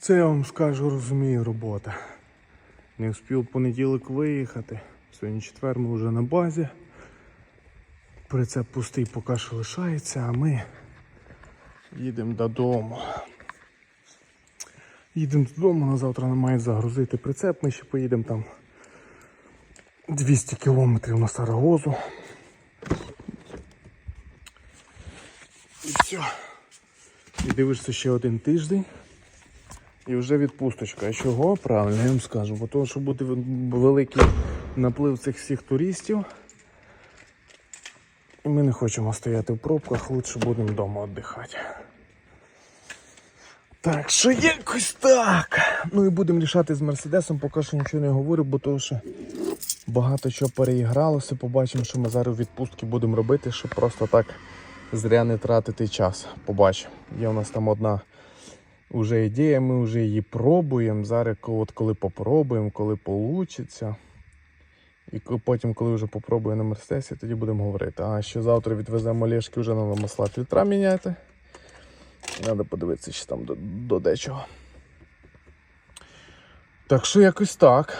Це я вам скажу, розумію, робота. Не встиг понеділок виїхати. Сьогодні четвер ми вже на базі. Прицеп пустий поки що лишається, а ми їдемо додому. Їдемо додому, на завтра нам мають загрузити прицеп. Ми ще поїдемо там 200 кілометрів на Сарагозу. І все. І дивишся ще один тиждень. І вже відпусточка. Чого? Правильно, я вам скажу. Бо того, що буде великий наплив цих всіх туристів. І ми не хочемо стояти в пробках, лучше будемо вдома віддихати. Так, що якось так. Ну і будемо рішати з Мерседесом, поки що нічого не говорю, бо того, що багато чого переігралося. Побачимо, що ми зараз відпустки будемо робити, щоб просто так зря не тратити час. Побачимо. Є у нас там одна вже ідея, ми вже її пробуємо. Зараз, от коли попробуємо, коли вийде. І потім, коли вже попробую на Мерседесі, тоді будемо говорити. А що завтра відвеземо Олешки, вже треба масла фільтра міняти. Треба подивитися, що там до, до дечого. Так що якось так.